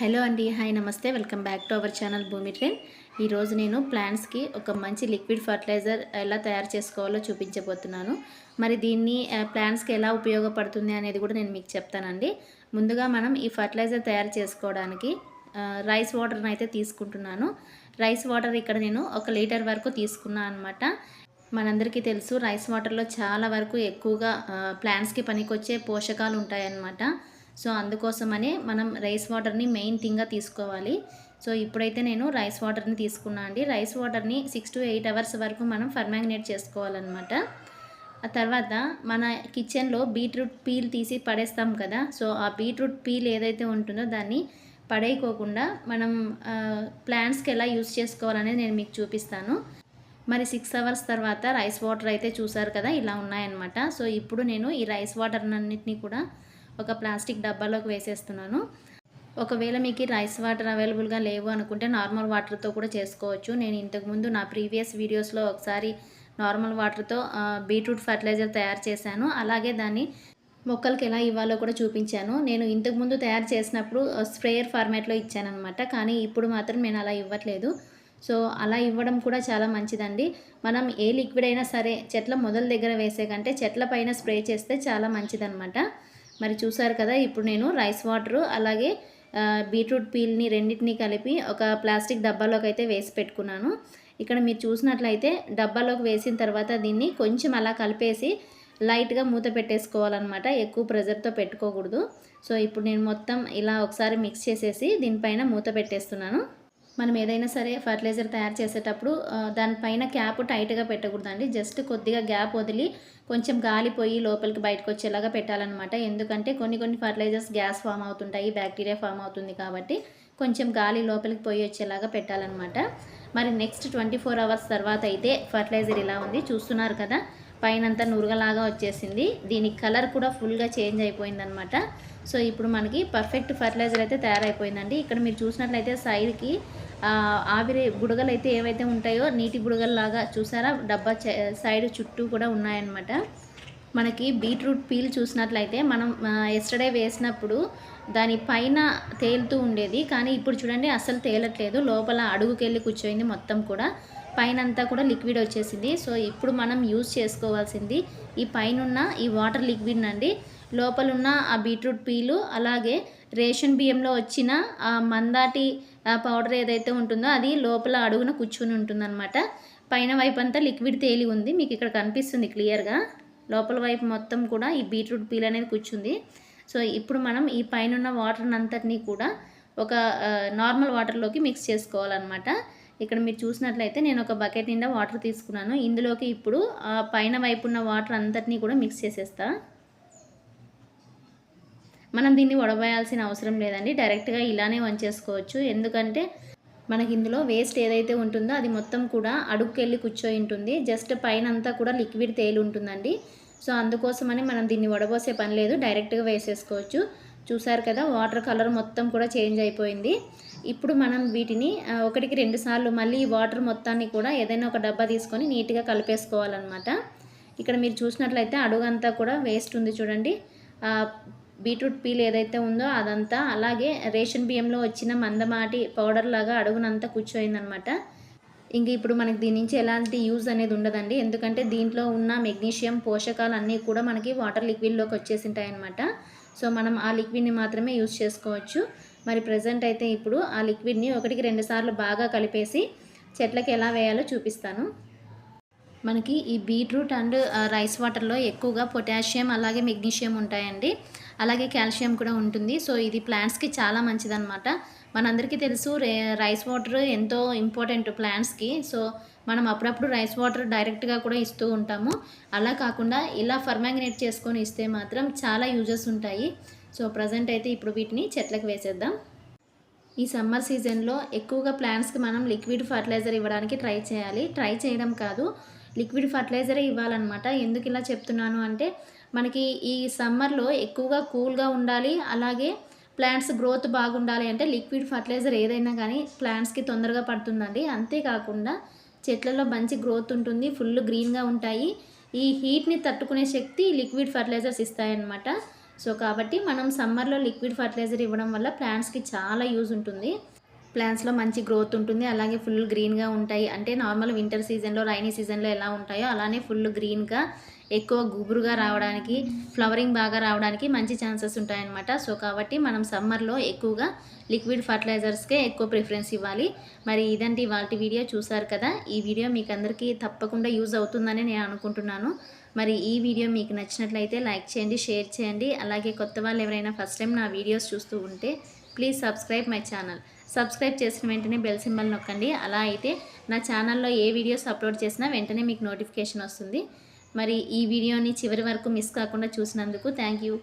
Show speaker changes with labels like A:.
A: Hello అండి hi నమస్తే. Welcome back to our channel Bhoomi train ఈరోజు నేను ప్లాంట్స్కి ఒక మంచి లిక్విడ్ ఫర్టిలైజర్ ఎలా తయారు చేసుకోవాలో చూపించబోతున్నాను. మరి దీన్ని ప్లాంట్స్కి ఎలా ఉపయోగపడుతుంది అనేది కూడా నేను మీకు చెప్తానండి. ముందుగా మనం ఈ ఫర్టిలైజర్ తయారు చేసుకోవడానికి రైస్ వాటర్ని అయితే తీసుకుంటున్నాను. రైస్ వాటర్ ఇక్కడ నేను ఒక లీటర్ వరకు తీసుకున్నాను అనమాట మనందరికీ తెలుసు రైస్ వాటర్లో చాలా వరకు ఎక్కువగా ప్లాంట్స్కి పనికొచ్చే పోషకాలు ఉంటాయన్నమాట. సో అందుకోసమనే మనం రైస్ వాటర్ని మెయిన్ థింగ్గా తీసుకోవాలి. సో ఇప్పుడైతే నేను రైస్ వాటర్ని తీసుకున్నా అండి. రైస్ వాటర్ని సిక్స్ టు ఎయిట్ అవర్స్ వరకు మనం ఫర్మాగ్నేట్ చేసుకోవాలన్నమాట. ఆ తర్వాత మన కిచెన్లో బీట్రూట్ పీల్ తీసి పడేస్తాం కదా సో ఆ బీట్రూట్ పీల్ ఏదైతే ఉంటుందో దాన్ని పడేయకోకుండా మనం ప్లాంట్స్కి ఎలా యూస్ చేసుకోవాలనేది నేను మీకు చూపిస్తాను. మరి సిక్స్ అవర్స్ తర్వాత రైస్ వాటర్ అయితే చూసారు కదా ఇలా ఉన్నాయన్నమాట. సో ఇప్పుడు నేను ఈ రైస్ వాటర్ అన్నింటినీ కూడా ఒక ప్లాస్టిక్ డబ్బాలోకి వేసేస్తున్నాను. ఒకవేళ మీకు రైస్ వాటర్ అవైలబుల్గా లేవు అనుకుంటే నార్మల్ వాటర్తో కూడా చేసుకోవచ్చు. నేను ఇంతకుముందు నా ప్రీవియస్ వీడియోస్లో ఒకసారి నార్మల్ వాటర్తో బీట్రూట్ ఫర్టిలైజర్ తయారు చేశాను. అలాగే దాన్ని మొక్కలకి ఎలా ఇవ్వాలో కూడా చూపించాను. నేను ఇంతకుముందు తయారు చేసినప్పుడు స్ప్రేయర్ ఫార్మాట్లో ఇచ్చానమాట కానీ ఇప్పుడు మాత్రం నేను అలా ఇవ్వట్లేదు. సో అలా ఇవ్వడం కూడా చాలా మంచిదండి. మనం ఏ లిక్విడ్ అయినా సరే చెట్ల మొదల దగ్గర వేసే కంటే చెట్ల పైన స్ప్రే చేస్తే చాలా మంచిదన్నమాట. మరి చూసారు కదా ఇప్పుడు నేను రైస్ వాటర్ అలాగే బీట్రూట్ పీల్ని రెండింటిని కలిపి ఒక ప్లాస్టిక్ డబ్బాలోకి అయితే వేసి పెట్టుకున్నాను. ఇక్కడ మీరు చూసినట్లయితే డబ్బాలోకి వేసిన తర్వాత దీన్ని కొంచెం అలా కలిపేసి లైట్గా మూత పెట్టేసుకోవాలన్నమాట ఎక్కువ ప్రెజర్తో పెట్టుకోకూడదు. సో ఇప్పుడు నేను మొత్తం ఇలా ఒకసారి మిక్స్ చేసేసి దీనిపైన మూత పెట్టేస్తున్నాను. మనం ఏదైనా సరే ఫర్టిలైజర్ తయారు చేసేటప్పుడు దానిపైన క్యాప్ టైట్గా పెట్టకూడదండి. జస్ట్ కొద్దిగా గ్యాప్ వదిలి కొంచెం గాలి పోయి లోపలికి బయటకు వచ్చేలాగా పెట్టాలన్నమాట. ఎందుకంటే కొన్ని కొన్ని ఫర్టిలైజర్స్ గ్యాస్ ఫామ్ అవుతుంటాయి బ్యాక్టీరియా ఫామ్ అవుతుంది కాబట్టి కొంచెం గాలి లోపలికి పోయి వచ్చేలాగా పెట్టాలన్నమాట. మరి నెక్స్ట్ ట్వంటీ ఫోర్ అవర్స్ తర్వాత అయితే ఫర్టిలైజర్ ఇలా ఉంది. చూస్తున్నారు కదా పైనంతా నురగలాగా వచ్చేసింది. దీని కలర్ కూడా ఫుల్గా చేంజ్ అయిపోయిందనమాట సో ఇప్పుడు మనకి పర్ఫెక్ట్ ఫర్టిలైజర్ అయితే తయారైపోయిందండి. ఇక్కడ మీరు చూసినట్లయితే సైడ్కి ఆవిరి బుడగలు అయితే ఏవైతే ఉంటాయో నీటి బుడగల్లాగా చూసారా? డబ్బా సైడ్ చుట్టూ కూడా ఉన్నాయన్నమాట. మనకి బీట్రూట్ పీల్ చూసినట్లయితే మనం ఎస్టర్డే వేసినప్పుడు దాని పైన తేలుతూ ఉండేది. కానీ ఇప్పుడు చూడండి అస్సలు తేలట్లేదు. లోపల అడుగుకెళ్ళి కూర్చోయింది మొత్తం కూడా. పైన అంతా కూడా లిక్విడ్ వచ్చేసింది. సో ఇప్పుడు మనం యూజ్ చేసుకోవాల్సింది ఈ పైన ఈ వాటర్ లిక్విడ్ అండి లోపలున్న ఆ బీట్రూట్ పీలు అలాగే రేషన్ బియ్యంలో వచ్చిన ఆ మందాటి పౌడర్ ఏదైతే ఉంటుందో అది లోపల అడుగున కూర్చుని ఉంటుందన్నమాట. పైన వైపు అంతా లిక్విడ్ తేలి ఉంది. మీకు ఇక్కడ కనిపిస్తుంది క్లియర్గా లోపల వైపు మొత్తం కూడా ఈ బీట్రూట్ పీల్ అనేది కూర్చుంది. సో ఇప్పుడు మనం ఈ పైన ఉన్న వాటర్ అంతటినీ కూడా ఒక నార్మల్ వాటర్లోకి మిక్స్ చేసుకోవాలన్నమాట. ఇక్కడ మీరు చూసినట్లయితే నేను ఒక బకెట్ నిండా వాటర్ తీసుకున్నాను. ఇందులోకి ఇప్పుడు ఆ పైన వైపు ఉన్న వాటర్ అంతటినీ కూడా మిక్స్ చేసేస్తా. మనం దీన్ని వడబోయాల్సిన అవసరం లేదండి. డైరెక్ట్గా ఇలానే వంచేసుకోవచ్చు. ఎందుకంటే మనకి ఇందులో వేస్ట్ ఏదైతే ఉంటుందో అది మొత్తం కూడా అడుగుకెళ్ళి కూర్చోయి ఉంటుంది. జస్ట్ పైన అంతా కూడా లిక్విడ్ తేలి ఉంటుందండి. సో అందుకోసమని మనం దీన్ని వడబోసే పని లేదు. డైరెక్ట్గా వేసేసుకోవచ్చు. చూసారు కదా వాటర్ కలర్ మొత్తం కూడా చేంజ్ అయిపోయింది. ఇప్పుడు మనం వీటిని ఒకటికి రెండు సార్లు మళ్ళీ ఈ వాటర్ మొత్తాన్ని కూడా ఏదైనా ఒక డబ్బా తీసుకొని నీట్గా కలిపేసుకోవాలన్నమాట. ఇక్కడ మీరు చూసినట్లయితే అడుగంతా కూడా వేస్ట్ ఉంది చూడండి. బీట్రూట్ పీల్ ఏదైతే ఉందో అదంతా అలాగే రేషన్ బియ్యంలో వచ్చిన మందమాటి పౌడర్ లాగా అడుగునంతా కూర్చోయిందనమాట ఇంక ఇప్పుడు మనకి దీని నుంచి ఎలాంటి యూజ్ అనేది ఉండదండి. ఎందుకంటే దీంట్లో ఉన్న మెగ్నీషియం పోషకాలు అన్నీ కూడా మనకి వాటర్ లిక్విడ్లోకి వచ్చేసింటాయి అనమాట సో మనం ఆ లిక్విడ్ని మాత్రమే యూజ్ చేసుకోవచ్చు. మరి ప్రజెంట్ అయితే ఇప్పుడు ఆ లిక్విడ్ని ఒకటికి రెండు సార్లు బాగా కలిపేసి చెట్లకి ఎలా వేయాలో చూపిస్తాను. మనకి ఈ బీట్రూట్ అండ్ రైస్ వాటర్లో ఎక్కువగా పొటాషియం అలాగే మెగ్నీషియం ఉంటాయండి. అలాగే కాల్షియం కూడా ఉంటుంది. సో ఇది ప్లాంట్స్కి చాలా మంచిదన్నమాట. మనందరికీ తెలుసు రైస్ వాటర్ ఎంతో ఇంపార్టెంట్ ప్లాంట్స్కి. సో మనం అప్పుడప్పుడు రైస్ వాటర్ డైరెక్ట్గా కూడా ఇస్తూ ఉంటాము. అలా కాకుండా ఇలా ఫర్మాంగినేట్ చేసుకొని ఇస్తే మాత్రం చాలా యూజెస్ ఉంటాయి. సో ప్రజెంట్ అయితే ఇప్పుడు వీటిని చెట్లకు వేసేద్దాం. ఈ సమ్మర్ సీజన్లో ఎక్కువగా ప్లాంట్స్కి మనం లిక్విడ్ ఫర్టిలైజర్ ఇవ్వడానికి ట్రై చేయాలి. ట్రై చేయడం కాదు లిక్విడ్ ఫర్టిలైజరే ఇవ్వాలన్నమాట. ఎందుకు ఇలా చెప్తున్నాను అంటే మనకి ఈ సమ్మర్లో ఎక్కువగా కూల్గా ఉండాలి. అలాగే ప్లాంట్స్ గ్రోత్ బాగుండాలి అంటే లిక్విడ్ ఫర్టిలైజర్ ఏదైనా కానీ ప్లాంట్స్కి తొందరగా పడుతుందండి. అంతేకాకుండా చెట్లలో మంచి గ్రోత్ ఉంటుంది ఫుల్ గ్రీన్గా ఉంటాయి. ఈ హీట్ని తట్టుకునే శక్తి లిక్విడ్ ఫర్టిలైజర్స్ ఇస్తాయన్నమాట. సో కాబట్టి మనం సమ్మర్లో లిక్విడ్ ఫర్టిలైజర్ ఇవ్వడం వల్ల ప్లాంట్స్కి చాలా యూజ్ ఉంటుంది. ప్లాంట్స్లో మంచి గ్రోత్ ఉంటుంది అలాగే ఫుల్ గ్రీన్గా ఉంటాయి. అంటే నార్మల్ వింటర్ సీజన్లో రైనీ సీజన్లో ఎలా ఉంటాయో అలానే ఫుల్ గ్రీన్గా ఎక్కువ గుబురుగా రావడానికి ఫ్లవరింగ్ బాగా రావడానికి మంచి ఛాన్సెస్ ఉంటాయన్నమాట. సో కాబట్టి మనం సమ్మర్లో ఎక్కువగా లిక్విడ్ ఫర్టిలైజర్స్కే ఎక్కువ ప్రిఫరెన్స్ ఇవ్వాలి. మరి ఇదంటే ఇవాళ వీడియో చూసారు కదా? ఈ వీడియో మీకు అందరికీ తప్పకుండా యూజ్ అవుతుందని నేను అనుకుంటున్నాను. మరి ఈ వీడియో మీకు నచ్చినట్లయితే లైక్ చేయండి షేర్ చేయండి. అలాగే కొత్త వాళ్ళు ఎవరైనా ఫస్ట్ టైం నా వీడియోస్ చూస్తూ ఉంటే please subscribe my channel. Subscribe చేసిన వెంటనే బెల్ సింబల్ నొక్కండి. అలా అయితే నా ఛానల్లో ఏ వీడియోస్ అప్లోడ్ చేసినా వెంటనే మీకు నోటిఫికేషన్ వస్తుంది. మరి ఈ వీడియోని చివరి వరకు మిస్ కాకుండా చూసినందుకు థ్యాంక్ యూ.